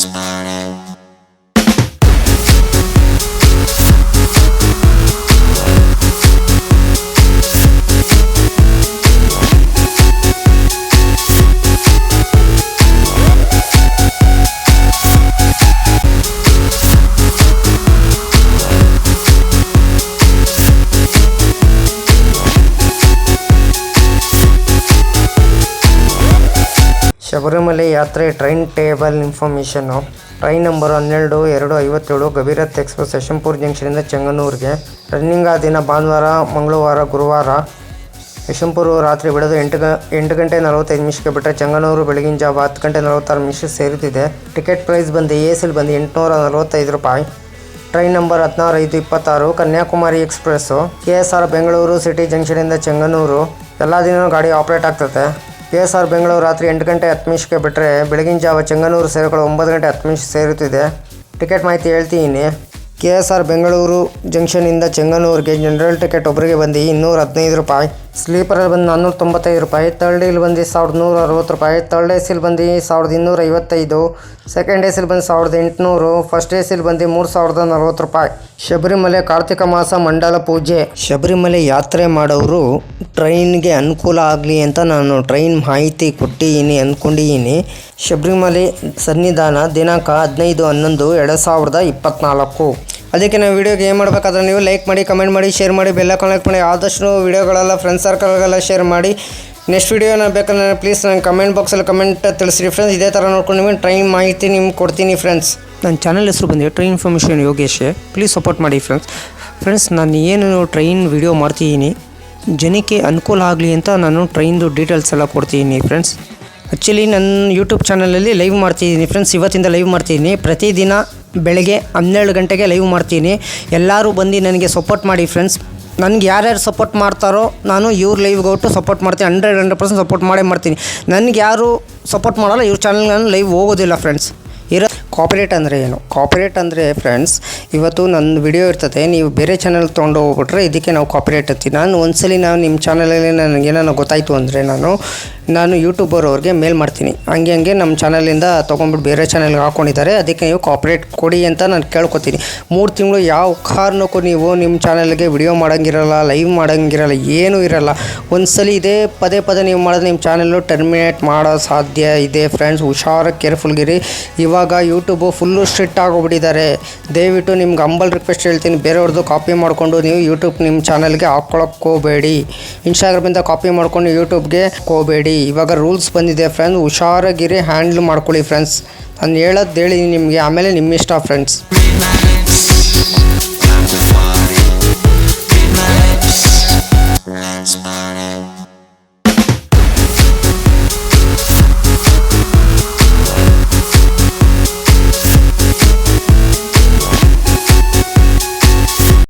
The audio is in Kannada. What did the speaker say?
this morning. ಶಬರಿಮಲೆ ಯಾತ್ರೆ ಟ್ರೈನ್ ಟೇಬಲ್ ಇನ್ಫಾರ್ಮೇಷನ್ನು. ಟ್ರೈನ್ ನಂಬರ್ ಹನ್ನೆರಡು, ಎರಡು, ಐವತ್ತೇಳು ಗಭೀರಥ್ ಎಕ್ಸ್ಪ್ರೆಸ್, ಯಶವಂತಪುರ ಜಂಕ್ಷನಿಂದ ಚೆಂಗನ್ನೂರಿಗೆ ರನ್ನಿಂಗ್ ಆ ದಿನ ಭಾನುವಾರ, ಮಂಗಳವಾರ, ಗುರುವಾರ. ಯಶವಂತಪುರ ರಾತ್ರಿ ಬಿಡೋದು ಎಂಟು ಗ, ಎಂಟು ಗಂಟೆ ನಲವತ್ತೈದು ನಿಮಿಷಕ್ಕೆ ಬಿಟ್ಟರೆ ಚಂಗನೂರು, ಬೆಳಗಿನ ಜಾವ ಹತ್ತು ಗಂಟೆ ನಲವತ್ತಾರು ನಿಮಿಷ ಸೇರುತ್ತಿದೆ. ಟಿಕೆಟ್ ಪ್ರೈಸ್ ಬಂದು ಎ ಸಿಲ್ ಬಂದು ಎಂಟುನೂರ ನಲವತ್ತೈದು ರೂಪಾಯಿ. ಟ್ರೈನ್ ನಂಬರ್ ಹದಿನಾರು, ಐದು, ಇಪ್ಪತ್ತಾರು, Kanyakumari express. K S R Bengaluru city ಜಂಕ್ಷನಿಂದ Chengannur. ಎಲ್ಲ ದಿನವೂ ಗಾಡಿ ಆಪ್ರೇಟ್ ಆಗ್ತದೆ. ಕೆ ಎಸ್ ಆರ್ ಬೆಂಗಳೂರು ರಾತ್ರಿ ಎಂಟು ಗಂಟೆ ಹತ್ತು ನಿಮಿಷಕ್ಕೆ ಬಿಟ್ಟರೆ ಬೆಳಗಿನ ಜಾವ ಚೆಂಗನೂರು ಸೇರಿಕೊಳ್ಳೋ ಒಂಬತ್ತು ಗಂಟೆ ಹತ್ತು ನಿಮಿಷ ಸೇರುತ್ತಿದೆ. ಟಿಕೆಟ್ ಮಾಹಿತಿ ಹೇಳ್ತೀನಿ ಕೆ ಎಸ್ ಆರ್ ಬೆಂಗಳೂರು ಜಂಕ್ಷನಿಂದ ಚೆಂಗನೂರಿಗೆ ಜನರಲ್ ಟಿಕೆಟ್ ಒಬ್ಬರಿಗೆ ಬಂದು ಇನ್ನೂರ ಹದಿನೈದು ರೂಪಾಯಿ. ಸ್ಲೀಪರಲ್ಲಿ ಬಂದು ನಾನ್ನೂರ ತೊಂಬತ್ತೈದು ರೂಪಾಯಿ ತರ್ಡ್ ಇಲ್ಲಿ ಬಂದು ಸಾವಿರದ ನೂರ ಅರವತ್ತು ರೂಪಾಯಿ ತರ್ಡ್ ಎ ಸಿಲ್ ಬಂದು ಸಾವಿರದ ಇನ್ನೂರ ಐವತ್ತೈದು, ಸೆಕೆಂಡ್ ಎ ಸಿಲ್ ಬಂದು ಸಾವಿರದ ಎಂಟುನೂರು, ಫಸ್ಟ್ ಎ ಸಿಲ್ ಬಂದು ಮೂರು ಸಾವಿರದ ನಲವತ್ತು ರೂಪಾಯಿ. ಶಬರಿಮಲೆ ಕಾರ್ತಿಕ ಮಾಸ ಮಂಡಲ ಪೂಜೆ. ಶಬರಿಮಲೆ ಯಾತ್ರೆ ಮಾಡೋರು ಟ್ರೈನ್ಗೆ ಅನುಕೂಲ ಆಗಲಿ ಅಂತ ನಾನು ಟ್ರೈನ್ ಮಾಹಿತಿ ಕೊಟ್ಟಿದ್ದೀನಿ ಅಂದ್ಕೊಂಡಿದ್ದೀನಿ ಶಬರಿಮಲೆ ಸನ್ನಿಧಾನ ದಿನಾಂಕ ಹದಿನೈದು ಹನ್ನೊಂದು, ಎರಡು ಸಾವಿರದ ಇಪ್ಪತ್ತ್ನಾಲ್ಕು ಅದಕ್ಕೆ ನಾವು ವೀಡಿಯೋಗೆ ಏನು ಮಾಡಬೇಕಾದ್ರೆ ನೀವು ಲೈಕ್ ಮಾಡಿ ಕಮೆಂಟ್ ಮಾಡಿ ಶೇರ್ ಮಾಡಿ ಬೆಲ್ಲ ಕನೆಕ್ಟ್ ಮಾಡಿ, ಆದಷ್ಟು ವಿಡಿಯೋಗಳೆಲ್ಲ ಫ್ರೆಂಡ್ಸ್ ಸರ್ಕಲ್ಗೆಲ್ಲ ಶೇರ್ ಮಾಡಿ. ನೆಕ್ಸ್ಟ್ ವಿಡಿಯೋನ ಬೇಕಂದ್ರೆ ಪ್ಲೀಸ್ ನಾನು ಕಮೆಂಟ್ ಬಾಕ್ಸಲ್ಲಿ ಕಮೆಂಟ್ ತಿಳಿಸ್ರಿ ಫ್ರೆಂಡ್ಸ್ ಇದೇ ಥರ ನೋಡ್ಕೊಂಡು ನಿಮಗೆ ಟ್ರೈ ಮಾಹಿತಿ ನಿಮ್ಗೆ ಕೊಡ್ತೀನಿ ಫ್ರೆಂಡ್ಸ್ ನನ್ನ ಚಾನಲ್ ಹೆಸರು ಬಂದಿದೆ train information Yogesh. Please support ಮಾಡಿ ಫ್ರೆಂಡ್ಸ್ ಫ್ರೆಂಡ್ಸ್ ನಾನು ಏನು ಟ್ರೈನ್ ವಿಡಿಯೋ ಮಾಡ್ತಿದ್ದೀನಿ? ಜನಕ್ಕೆ ಅನುಕೂಲ ಆಗಲಿ ಅಂತ ನಾನು ಟ್ರೈನ್ದು ಡೀಟೇಲ್ಸ್ ಎಲ್ಲ ಕೊಡ್ತಿದ್ದೀನಿ ಫ್ರೆಂಡ್ಸ್ ಆ್ಯಕ್ಚುಲಿ ನನ್ನ ಯೂಟ್ಯೂಬ್ ಚಾನಲಲ್ಲಿ ಲೈವ್ ಮಾಡ್ತಿದ್ದೀನಿ ಫ್ರೆಂಡ್ಸ್ ಇವತ್ತಿಂದ ಲೈವ್ ಮಾಡ್ತಿದ್ದೀನಿ. ಪ್ರತಿದಿನ ಬೆಳಗ್ಗೆ ಹನ್ನೆರಡು ಗಂಟೆಗೆ ಲೈವ್ ಮಾಡ್ತೀನಿ. ಎಲ್ಲರೂ ಬಂದು ನನಗೆ ಸಪೋರ್ಟ್ ಮಾಡಿ ಫ್ರೆಂಡ್ಸ್ ನನಗೆ ಯಾರ್ಯಾರು ಸಪೋರ್ಟ್ ಮಾಡ್ತಾರೋ ನಾನು ಇವ್ರ ಲೈವ್ಗೆ ಹೊಟ್ಟು ಸಪೋರ್ಟ್ ಮಾಡ್ತೀನಿ. ಹಂಡ್ರೆಡ್ ಹಂಡ್ರೆಡ್ ಪರ್ಸೆಂಟ್ ಸಪೋರ್ಟ್ ಮಾಡೇ ಮಾಡ್ತೀನಿ. ನನಗೆ ಯಾರು ಸಪೋರ್ಟ್ ಮಾಡಲ್ಲ, ಇವ್ರ ಚಾನಲ್ಗೆ ನಾನು ಲೈವ್ ಹೋಗೋದಿಲ್ಲ ಫ್ರೆಂಡ್ಸ್ ಇರೋ ಕಾಪರೇಟ್ ಅಂದರೆ ಏನು? ಕಾಪರೇಟ್ ಅಂದರೆ ಫ್ರೆಂಡ್ಸ್ ಇವತ್ತು ನನ್ನ ವಿಡಿಯೋ ಇರ್ತದೆ. ನೀವು ಬೇರೆ ಚಾನಲ್ ತೊಗೊಂಡು ಹೋಗ್ಬಿಟ್ರೆ ಇದಕ್ಕೆ ನಾವು ಕಾಪರೇಟ್ ಅಂತೀವಿ. ನಾನು ಒಂದ್ಸಲಿ ನಾನು ನಿಮ್ಮ ಚಾನಲಲ್ಲಿ ನನಗೆ ಏನಾನ ಗೊತ್ತಾಯಿತು ಅಂದರೆ ನಾನು ನಾನು ಯೂಟ್ಯೂಬರ್ ಅವ್ರಿಗೆ ಮೇಲ್ ಮಾಡ್ತೀನಿ. ಹಂಗೆ ಹಂಗೆ ನಮ್ಮ ಚಾನಲಿಂದ ತೊಗೊಂಡ್ಬಿಟ್ಟು ಬೇರೆ ಚಾನಲ್ಗೆ ಹಾಕ್ಕೊಂಡಿದ್ದಾರೆ ಅದಕ್ಕೆ ನೀವು ಕಾಪ್ರೇಟ್ ಕೊಡಿ ಅಂತ ನಾನು ಕೇಳ್ಕೊತೀನಿ. ಮೂರು ತಿಂಗಳು ಯಾವ ಕಾರಣಕ್ಕೂ ನೀವು ನಿಮ್ಮ ಚಾನಲ್ಗೆ ವಿಡಿಯೋ ಮಾಡೋಂಗಿರಲ್ಲ ಲೈವ್ ಮಾಡೋಂಗಿರಲ್ಲ, ಏನೂ ಇರಲ್ಲ. ಒಂದ್ಸಲ ಇದೇ ಪದೇ ಪದೇ ನೀವು ಮಾಡಿದ್ರೆ ನಿಮ್ಮ ಚಾನಲ್ಲು ಟರ್ಮಿನೇಟ್ ಮಾಡೋ ಸಾಧ್ಯ ಇದೆ ಫ್ರೆಂಡ್ಸ್ ಹುಷಾರಾಗಿ ಕೇರ್ಫುಲ್ಗಿರಿ ಇವಾಗ ಯೂಟ್ಯೂಬು ಫುಲ್ಲು ಸ್ಟ್ರಿಕ್ಟ್ ಆಗೋಗ್ಬಿಟ್ಟಿದ್ದಾರೆ. ದಯವಿಟ್ಟು ನಿಮ್ಗೆ ಅಂಬಲ್ ರಿಕ್ವೆಸ್ಟ್ ಹೇಳ್ತೀನಿ. ಬೇರೆಯವ್ರದ್ದು ಕಾಪಿ ಮಾಡಿಕೊಂಡು ನೀವು ಯೂಟ್ಯೂಬ್ ನಿಮ್ಮ ಚಾನಲ್ಗೆ ಹಾಕ್ಕೊಳಕ್ಕೆ ಹೋಗಬೇಡಿ. ಇನ್ಸ್ಟಾಗ್ರಾಮಿಂದ ಕಾಪಿ ಮಾಡ್ಕೊಂಡು ಯೂಟ್ಯೂಬ್ಗೆ ಹೋಗಬೇಡಿ. ಇವಾಗ ರೂಲ್ಸ್ ಬಂದಿದೆ ಫ್ರೆಂಡ್ ಹುಷಾರಾಗಿರಿ ಹ್ಯಾಂಡ್ಲ್ ಮಾಡ್ಕೊಳ್ಳಿ ಫ್ರೆಂಡ್ಸ್ ನಾನು ಹೇಳೋದು ಹೇಳಿ ನಿಮಗೆ, ಆಮೇಲೆ ನಿಮ್ಮಿಷ್ಟ ಫ್ರೆಂಡ್ಸ್